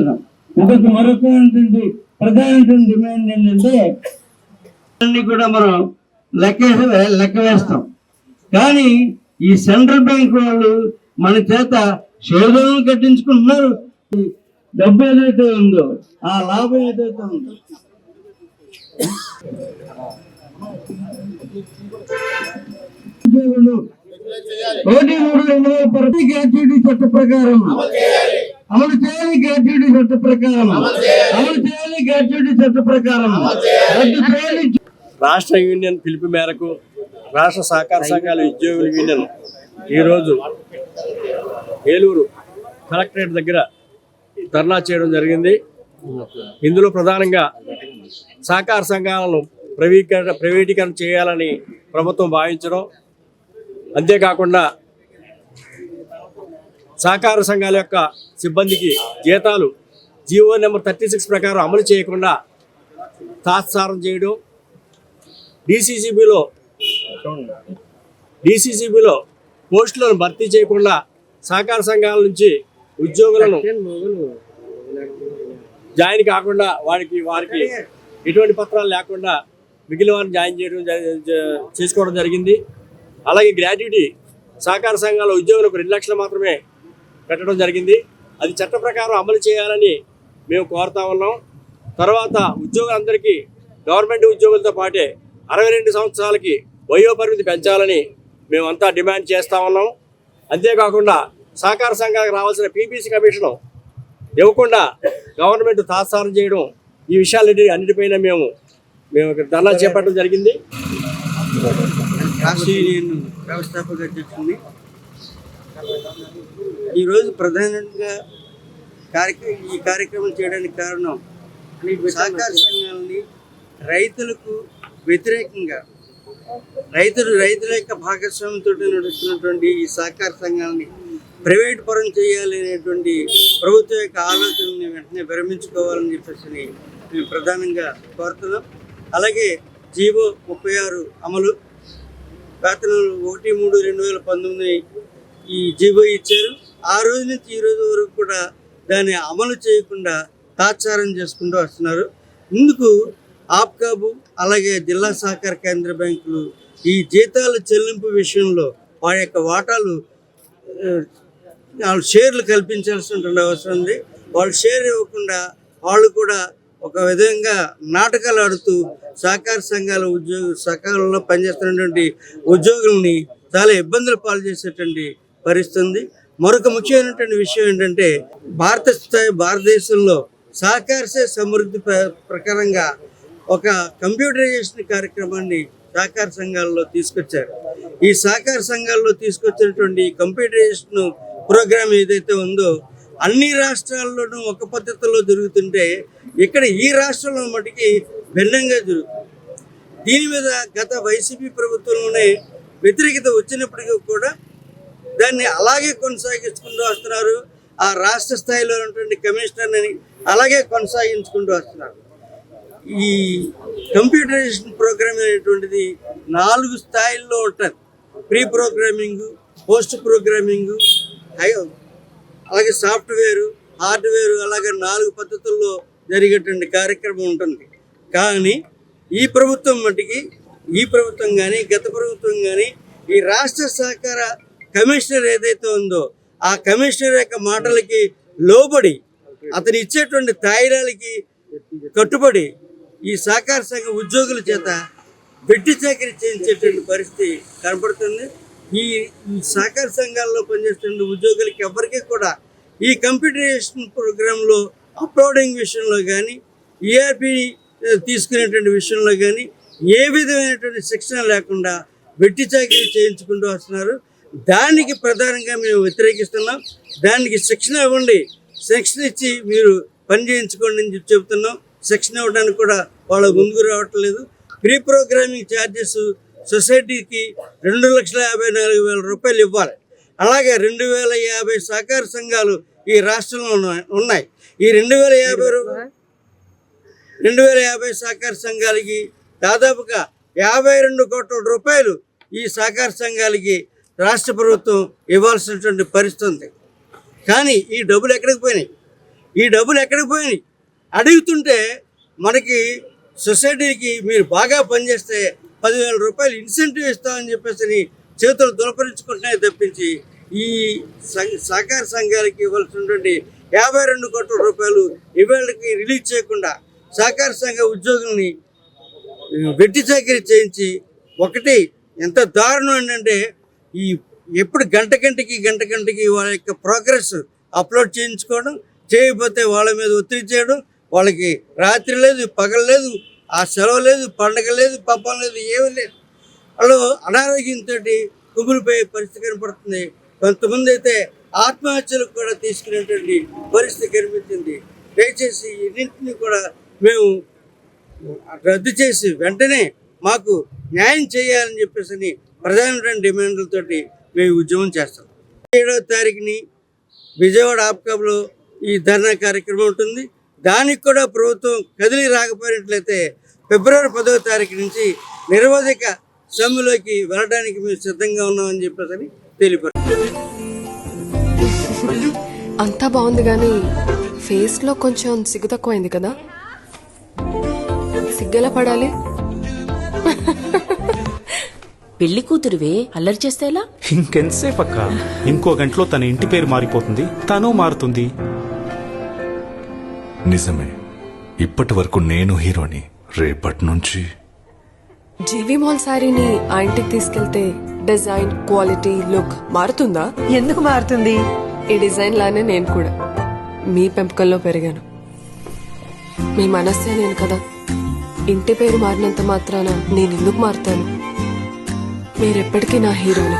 చేస్తున్నాం ఇంకొక మరొక ప్రధానమైన డిమాండ్ ఏంటంటే అన్ని కూడా మనం లెక్క లెక్క వేస్తాం. కానీ ఈ సెంట్రల్ బ్యాంక్ వాళ్ళు మన చేత శోధనలు కట్టించుకుంటున్నారు. డబ్బు ఏదైతే ఉందో ఆ లాభం ఏదైతే ఉందో. ఒకటి మూడు రెండు వేల ప్రతి గ్రాట్యుటీ చట్ట ప్రకారం అమలు చేయాలి గ్రాట్యుటీ చట్ట ప్రకారం. అమలు చేయాలి. గ్రాట్యుటీ చట్ట ప్రకారం. రద్దు చేయాలి. రాష్ట్ర యూనియన్ పిలుపు మేరకు రాష్ట్ర సహకార సంఘాల ఉద్యోగుల యూనియన్ ఈరోజు ఏలూరు కలెక్టరేట్ దగ్గర ధర్నా చేయడం జరిగింది. ఇందులో ప్రధానంగా సహకార సంఘాలను ప్రైవేటీకరణ ప్రైవేటీకరణ చేయాలని ప్రభుత్వం భావించడం. అంతేకాకుండా సహకార సంఘాల యొక్క సిబ్బందికి జీతాలు జీవో నెంబర్ థర్టీ సిక్స్ ప్రకారం అమలు చేయకుండా తాత్సారం చేయడం. డిసిసిబిలో డిసిసిబిలో పోస్టులను భర్తీ చేయకుండా సహకార సంఘాల నుంచి ఉద్యోగులను జాయిన్ కాకుండా వారికి వారికి ఎటువంటి పత్రాలు లేకుండా మిగిలిన వారిని జాయిన్ చేయడం చేసుకోవడం జరిగింది. అలాగే గ్రాడ్యుటీ సహకార సంఘాల ఉద్యోగులకు రెండు లక్షలు మాత్రమే పెట్టడం జరిగింది. అది చట్ట ప్రకారం అమలు చేయాలని మేము కోరుతా ఉన్నాం. తర్వాత ఉద్యోగులందరికీ గవర్నమెంట్ ఉద్యోగులతో పాటే అరవై రెండు సంవత్సరాలకి వయో పరిమితి పెంచాలని మేమంతా డిమాండ్ చేస్తా ఉన్నాం. అంతేకాకుండా సహకార సంఘాలకు రావాల్సిన పీపీసీ కమిషన్ ఇవ్వకుండా గవర్నమెంట్ తాత్సారం చేయడం ఈ విషయాలన్నిటి అన్నిటిపైన మేము మేము ఇక్కడ ధర్నా చేపట్టడం జరిగింది. రాష్ట్ర యూనియన్ వ్యవస్థాపక అధ్యక్షుడిని ఈరోజు ప్రధానంగా కార్యక్రమం ఈ కార్యక్రమం చేయడానికి కారణం సహకార సంఘాలని రైతులకు వ్యతిరేకంగా రైతులు రైతుల యొక్క భాగస్వామ్యంతో నడుస్తున్నటువంటి ఈ సహకార సంఘాలని ప్రైవేట్ పరం చేయాలి అనేటువంటి ప్రభుత్వం యొక్క ఆలోచనని వెంటనే విరమించుకోవాలని చెప్పేసి మేము ప్రధానంగా కోరుతున్నాం. అలాగే జీవో ముప్పై ఆరు అమలు. వేతనాలు ఒకటి మూడు రెండు వేల పంతొమ్మిది ఈ జీవో ఇచ్చారు. ఆ రోజు నుంచి ఈ రోజు వరకు కూడా దాన్ని అమలు చేయకుండా తాత్సారం చేసుకుంటూ వస్తున్నారు. ఇందుకు ఆప్కాబు అలాగే జిల్లా సహకార కేంద్ర బ్యాంకులు ఈ జీతాల చెల్లింపు విషయంలో వారి యొక్క వాటాలు వాళ్ళు షేర్లు కల్పించాల్సినటువంటి అవసరం ఉంది. వాళ్ళు షేర్ ఇవ్వకుండా వాళ్ళు కూడా ఒక విధంగా నాటకాలు ఆడుతూ సహకార సంఘాల ఉద్యోగ సహకారంలో పనిచేస్తున్నటువంటి ఉద్యోగుల్ని చాలా ఇబ్బందులు పాలు చేసేటువంటి పరిస్థితి మరొక ముఖ్యమైనటువంటి విషయం ఏంటంటే భారత స్థాయి భారతదేశంలో సహకార సమృద్ధి ప్ర- ప్రకారంగా ఒక కంప్యూటరైజేషన్ కార్యక్రమాన్ని సహకార సంఘాల్లో తీసుకొచ్చారు. ఈ సహకార సంఘాల్లో తీసుకొచ్చినటువంటి కంప్యూటరైజేషన్ ప్రోగ్రామ్ ఏదైతే ఉందో అన్ని రాష్ట్రాల్లోనూ ఒక పద్ధతిలో జరుగుతుంటే ఇక్కడ ఈ రాష్ట్రంలో మటుకి భిన్నంగా జరుగుతుంది. దీని మీద గత వైసీపీ ప్రభుత్వంలోనే వ్యతిరేకత వచ్చినప్పటికీ కూడా దాన్ని అలాగే కొనసాగించుకుంటూ వస్తున్నారు. ఆ రాష్ట్ర స్థాయిలో ఉన్నటువంటి కమిషనర్ని అలాగే కొనసాగించుకుంటూ వస్తున్నారు. ఈ కంప్యూటరైజేషన్ ప్రోగ్రామ్ అనేటువంటిది నాలుగు స్థాయిల్లో ఉంటుంది. ప్రీ ప్రోగ్రామింగ్ పోస్ట్ ప్రోగ్రామింగ్ అలాగే సాఫ్ట్వేరు హార్డ్వేర్ అలాగే నాలుగు పద్ధతుల్లో జరిగేటువంటి కార్యక్రమం ఉంటుంది. కానీ ఈ ప్రభుత్వం మటుకి ఈ ప్రభుత్వం కానీ గత ప్రభుత్వం కానీ ఈ రాష్ట్ర సహకార కమిషనర్ ఏదైతే ఉందో ఆ కమిషనర్ యొక్క మాటలకి లోబడి అతను ఇచ్చేటువంటి తాయిలాలకి కట్టుబడి ఈ సహకార సంఘ ఉద్యోగుల చేత వెట్టి చాకరీ చేయించేటువంటి పరిస్థితి కనపడుతుంది. ఈ ఈ సహకార సంఘాల్లో పనిచేస్తున్న ఉద్యోగులకి ఎవరికి కూడా ఈ కంప్యూటరైజేషన్ ప్రోగ్రాంలో అప్లోడింగ్ విషయంలో కానీ ఈఆర్పి తీసుకునేటువంటి విషయంలో కానీ ఏ విధమైనటువంటి శిక్షణ లేకుండా వెట్టి చాకరీ చేయించుకుంటూ వస్తున్నారు. దానికి ప్రధానంగా మేము వ్యతిరేకిస్తున్నాం. దానికి శిక్షణ ఇవ్వండి. శిక్షణ ఇచ్చి మీరు పని చేయించుకోండి అని చెప్పి చెబుతున్నాం. శిక్షణ ఇవ్వడానికి కూడా వాళ్ళ ముందుకు రావట్లేదు ప్రీ ప్రోగ్రామింగ్ ఛార్జెస్ సొసైటీకి రెండు లక్షల యాభై నాలుగు వేల రూపాయలు ఇవ్వాలి. అలాగే రెండు వేల యాభై సహకార సంఘాలు ఈ రాష్ట్రంలో ఉన్నాయి- ఉన్నాయి. ఈ రెండు వేల యాభై రూపాయలు రెండు వేల యాభై సహకార సంఘాలకి దాదాపుగా యాభై రెండు కోట్ల రూపాయలు ఈ సహకార సంఘాలకి రాష్ట్ర ప్రభుత్వం ఇవ్వాల్సినటువంటి పరిస్థితి ఉంది. కానీ ఈ డబ్బులు ఎక్కడికి పోయినాయి? ఈ డబ్బులు ఎక్కడికి పోయినాయి? అడుగుతుంటే మనకి సొసైటీకి మీరు బాగా పనిచేస్తే పదివేల రూపాయలు ఇన్సెంటివ్ ఇస్తామని చెప్పేసి అని చేతులు దులపరించుకుంటున్నాయి తప్పించి ఈ సం- సహకార సంఘాలకి ఇవ్వాల్సినటువంటి యాభై రెండు కోట్ల రూపాయలు ఇవాళకి రిలీజ్ చేయకుండా సహకార సంఘ ఉద్యోగుల్ని వెట్టి చాకరీ చేయించి ఒకటి ఎంత దారుణం ఏంటంటే ఈ ఎప్పుడు గంట గంటకి గంట గంటకి వాళ్ళ యొక్క ప్రోగ్రెస్ అప్లోడ్ చేయించుకోవడం చేయకపోతే వాళ్ళ మీద ఒత్తిడి చేయడం వాళ్ళకి రాత్రి లేదు పగలు లేదు ఆ సెలవు లేదు పండగ లేదు పాపం లేదు ఏమీ లేదు. వాళ్ళు అనారోగ్యంతో కుమిలిపోయే పరిస్థితి కనపడుతుంది. కొంతమంది అయితే ఆత్మహత్యలకు కూడా తీసుకునేటువంటి పరిస్థితి కనిపించింది. దయచేసి ఇన్నింటినీ కూడా మేము రద్దు చేసి వెంటనే మాకు న్యాయం చేయాలని చెప్పేసి అని ప్రధానమైన డిమాండ్లతోటి మేము ఉద్యమం చేస్తాం. ఏడవ తారీఖుని విజయవాడ ఆప్కాబ్లో ఈ ధర్నా కార్యక్రమం ఉంటుంది. దానికి కూడా ప్రభుత్వం కదిలి రాకపోయినట్లయితే ఫిబ్రవరి పదవ తారీఖు నుంచి నిరవధిక సమ్మెలోకి వెళ్ళడానికి మేము సిద్ధంగా ఉన్నామని చెప్పేసి అని తెలిపారు. అంతా బాగుంది కానీ ఫేస్లో కొంచెం సిగ్గు తక్కువైంది కదా. సిగ్గెలా పడాలి? పెళ్ళి కూతురువే? అల్లరి చేస్తే ఎలా ఇంకెంతసేపు అక్క ఇంకో గంటలో తన ఇంటి పేరు మారిపోతుంది. తను మారుతుంది. నిజమే. ఇప్పటి వరకు నేను హీరోని. రేపటి నుంచి. జీవి మాల్ శారీని ఆ ఇంటికి తీసుకెళ్తే డిజైన్ క్వాలిటీ లుక్ మారుతుందా? ఎందుకు మారుతుంది? ఈ డిజైన్ లానే నేను కూడా. మీ పెంపకంలో పెరిగాను. మీ మనస్సే నేను కదా. ఇంటి పేరు మారినంత మాత్రాన నేను ఎందుకు మారుతాను? మీరెప్పటికీ నా హీరోలు.